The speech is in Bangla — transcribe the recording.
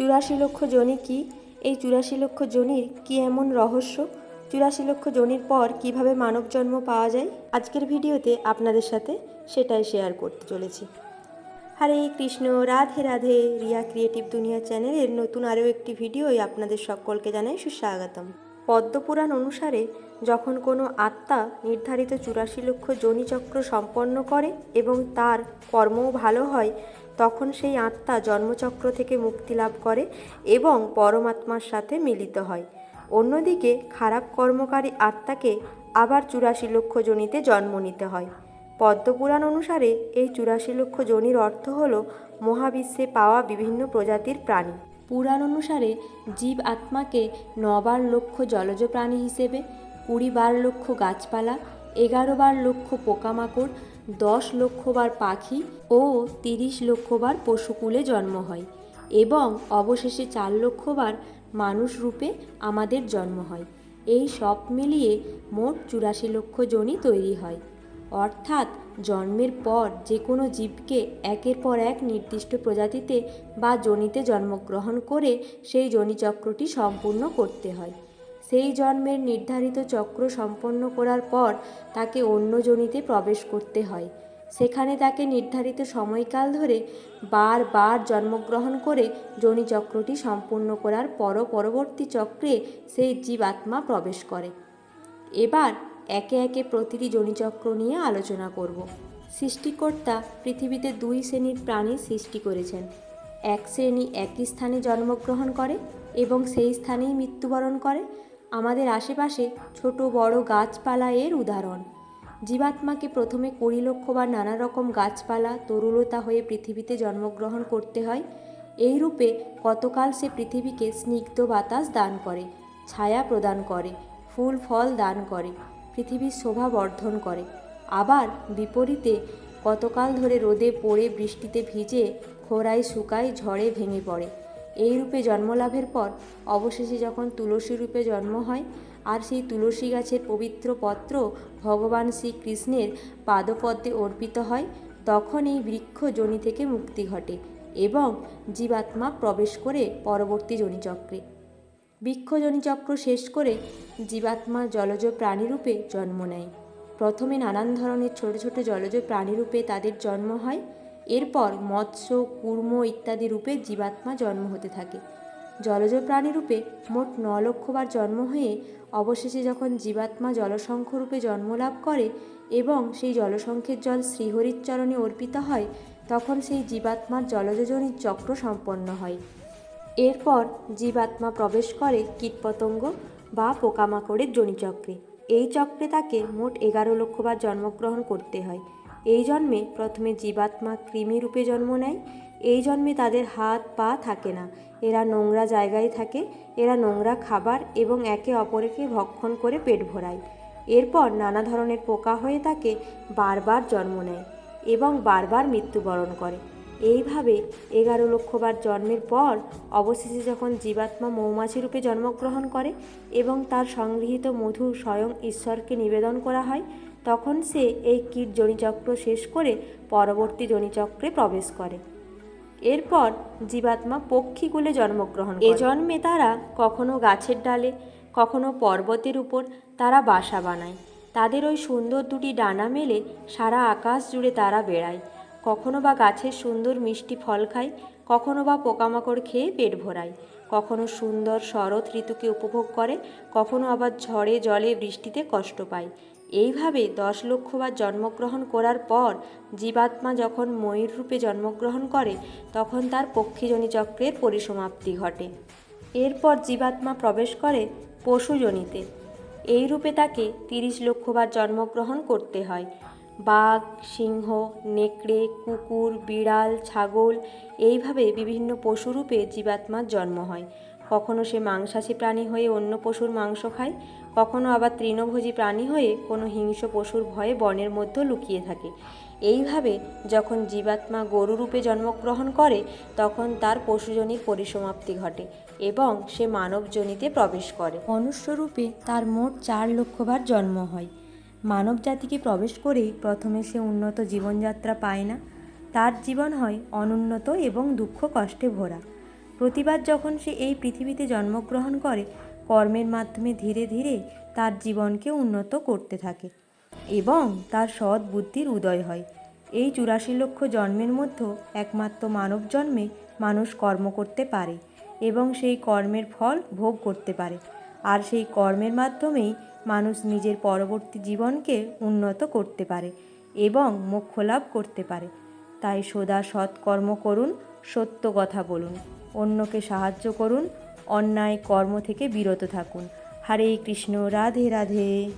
চুরাশি লক্ষ জনি কি? এই চুরাশি লক্ষ জনির কি এমন রহস্য? চুরাশি লক্ষ জনির পর কীভাবে মানব জন্ম পাওয়া যায়? আজকের ভিডিওতে আপনাদের সাথে সেটাই শেয়ার করতে চলেছি। হরে কৃষ্ণ, রাধে রাধে। রিয়া ক্রিয়েটিভ দুনিয়া চ্যানেলের নতুন আরও একটি ভিডিওই আপনাদের সকলকে জানাই সুস্বাগতম। পদ্মপুরাণ অনুসারে যখন কোনো আত্মা নির্ধারিত চুরাশি লক্ষ যোনিচক্র সম্পন্ন করে এবং তার কর্মও ভালো হয়, তখন সেই আত্মা জন্মচক্র থেকে মুক্তি লাভ করে এবং পরমাত্মার সাথে মিলিত হয়। অন্যদিকে খারাপ কর্মকারী আত্মাকে আবার চুরাশি লক্ষ জনিতে জন্ম নিতে হয়। পদ্মপুরাণ অনুসারে এই চুরাশি লক্ষ জনির অর্থ হল মহাবিশ্বে পাওয়া বিভিন্ন প্রজাতির প্রাণী। পুরাণ অনুসারে জীব আত্মাকে নবার লক্ষ জলজ প্রাণী হিসেবে কুড়ি বার লক্ষ গাছপালা এগারো বার লক্ষ পোকামাকড়, দশ লক্ষবার পাখি ও তিরিশ লক্ষবার পশুকুলে জন্ম হয় এবং অবশেষে চার লক্ষবার মানুষ রূপে আমাদের জন্ম হয়। এই সব মিলিয়ে মোট চুরাশি লক্ষ জনই তৈরি হয়। অর্থাৎ জন্মের পর যে কোনো জীবকে একের পর এক নির্দিষ্ট প্রজাতিতে বা জনিতে জন্মগ্রহণ করে সেই জনিচক্রটি সম্পূর্ণ করতে হয়। সেই জন্মের নির্ধারিত চক্র সম্পন্ন করার পর তাকে অন্য জনিতে প্রবেশ করতে হয়। সেখানে তাকে নির্ধারিত সময়কাল ধরে বারবার জন্মগ্রহণ করে জনিচক্রটি সম্পূর্ণ করার পর পরবর্তী চক্রে সেই জীবাত্মা প্রবেশ করে। এবার একে একে প্রতিটি জনিচক্র নিয়ে আলোচনা করব। সৃষ্টিকর্তা পৃথিবীতে দুই শ্রেণির প্রাণী সৃষ্টি করেছেন। এক শ্রেণি একই স্থানে জন্মগ্রহণ করে এবং সেই স্থানেই মৃত্যুবরণ করে। আমাদের আশেপাশে ছোট বড় গাছপালা এর উদাহরণ। জীবাত্মাকে প্রথমে কুড়ি লক্ষ বা নানা রকম গাছপালা, তরুলতা হয়ে পৃথিবীতে জন্মগ্রহণ করতে হয়। এই রূপে কতকাল সে পৃথিবীকে স্নিগ্ধ বাতাস দান করে, ছায়া প্রদান করে, ফুল, ফল দান করে, পৃথিবীর শোভা বর্ধন করে। আবার বিপরীতে কতকাল ধরে রোদে পড়ে বৃষ্টিতে ভিজে খোরায় শুকায়, ঝড়ে ভেঙে পড়ে। এই রূপে জন্মলাভের পর অবশেষে যখন তুলসী রূপে জন্ম হয়, আর সেই তুলসী গাছের পবিত্র পত্র ভগবান শ্রীকৃষ্ণের পাদপদ্মে অর্পিত হয়, তখন এই বৃক্ষ জনি থেকে মুক্তি ঘটে এবং জীবাত্মা প্রবেশ করে পরবর্তী জনিচক্রে। বৃক্ষজনী চক্র শেষ করে জীবাত্মা জলজ প্রাণীরূপে জন্ম নেয়। প্রথমে নানান ধরনের ছোট ছোট জলজ প্রাণীরূপে তাদের জন্ম হয়। এরপর মৎস্য, কুর্ম ইত্যাদি রূপে জীবাত্মা জন্ম হতে থাকে। জলজ প্রাণীরূপে মোট ন লক্ষবার জন্ম হয়ে অবশেষে যখন জীবাত্মা জলশঙ্খ রূপে জন্ম লাভ করে এবং সেই জলসংখ্যের জল শ্রীহরির চরণে অর্পিত হয়, তখন সেই জীবাত্মার জলযোজনির চক্র সম্পন্ন হয়। এরপর জীবাত্মা প্রবেশ করে কীটপতঙ্গ বা পোকামাকড়ের জনিচক্রে। এই চক্রে তাকে মোট এগারো লক্ষবার জন্মগ্রহণ করতে হয়। এই জন্মে প্রথমে জীবাত্মা কৃমি রূপে জন্ম নেয়। এই জন্মে তাদের হাত, পা থাকে না। এরা নোংরা জায়গায় থাকে। এরা নোংরা খাবার এবং একে অপরকে ভক্ষণ করে পেট ভরায়। এরপর নানা ধরনের পোকা হয়ে তাকে বারবার জন্ম নেয় এবং বারবার মৃত্যুবরণ করে। এইভাবে এগারো লক্ষবার জন্মের পর অবশেষে যখন জীবাত্মা মৌমাছি রূপে জন্মগ্রহণ করে এবং তার সংগৃহীত মধু স্বয়ং ঈশ্বরকে নিবেদন করা হয়, তখন সে এই কীট জনিচক্র শেষ করে পরবর্তী জনিচক্রে প্রবেশ করে। এরপর জীবাত্মা পক্ষীকুলে জন্মগ্রহণ এ জন্মে তারা কখনো গাছের ডালে, কখনো পর্বতের উপর তারা বাসা বানায়। তাদের ওই সুন্দর দুটি ডানা মেলে সারা আকাশ জুড়ে তারা বেড়ায়। কখনো বা গাছের সুন্দর মিষ্টি ফল খায় কখনো বা পোকামাকড় খেয়ে পেট ভরায় কখনো সুন্দর শরৎ ঋতুকে উপভোগ করে, কখনো আবার ঝড়ে জলে বৃষ্টিতে কষ্ট পায় এইভাবে দশ লক্ষবার জন্মগ্রহণ করার পর জীবাত্মা যখন ময়ূর রূপে জন্মগ্রহণ করে, তখন তার পক্ষীজনী চক্রের পরিসমাপ্তি ঘটে। এরপর জীবাত্মা প্রবেশ করে পশুজনিতে। এই রূপে তাকে তিরিশ লক্ষবার জন্মগ্রহণ করতে হয়। বাঘ, সিংহ, নেকড়ে, কুকুর, বিড়াল, ছাগল এইভাবে বিভিন্ন পশুরূপে জীবাত্মার জন্ম হয়। কখনো সে মাংসাশী প্রাণী হয়ে অন্য পশুর মাংস খায়, কখনো আবার তৃণভোজী প্রাণী হয়ে কোনো হিংস্র পশুর ভয়ে বনের মধ্যে লুকিয়ে থাকে। এইভাবে যখন জীবাত্মা গরুরূপে জন্মগ্রহণ করে, তখন তার পশুজনির পরিসমাপ্তি ঘটে এবং সে মানবজনিতে প্রবেশ করে। মনুষ্যরূপে তার মোট চার লক্ষবার জন্ম হয়। মানব জাতিকে প্রবেশ করেই প্রথমে সে উন্নত জীবনযাত্রা পায় না। তার জীবন হয় অনুন্নত এবং দুঃখ কষ্টে ভরা। প্রতিবার যখন সে এই পৃথিবীতে জন্মগ্রহণ করে, কর্মের মাধ্যমে ধীরে ধীরে তার জীবনকে উন্নত করতে থাকে এবং তার সৎ বুদ্ধির উদয় হয়। এই চুরাশি লক্ষ জন্মের মধ্যে একমাত্র মানব জন্মে মানুষ কর্ম করতে পারে এবং সেই কর্মের ফল ভোগ করতে পারে। আর সেই কর্মের মাধ্যমেই মানুষ নিজের পরবর্তী জীবনকে উন্নত করতে পারে এবং মোক্ষ লাভ করতে পারে। তাই সদা সৎকর্ম করুন, সত্য কথা বলুন, অন্যকে সাহায্য করুন, অন্যায় কর্ম থেকে বিরত থাকুন। হরে কৃষ্ণ, রাধে রাধে।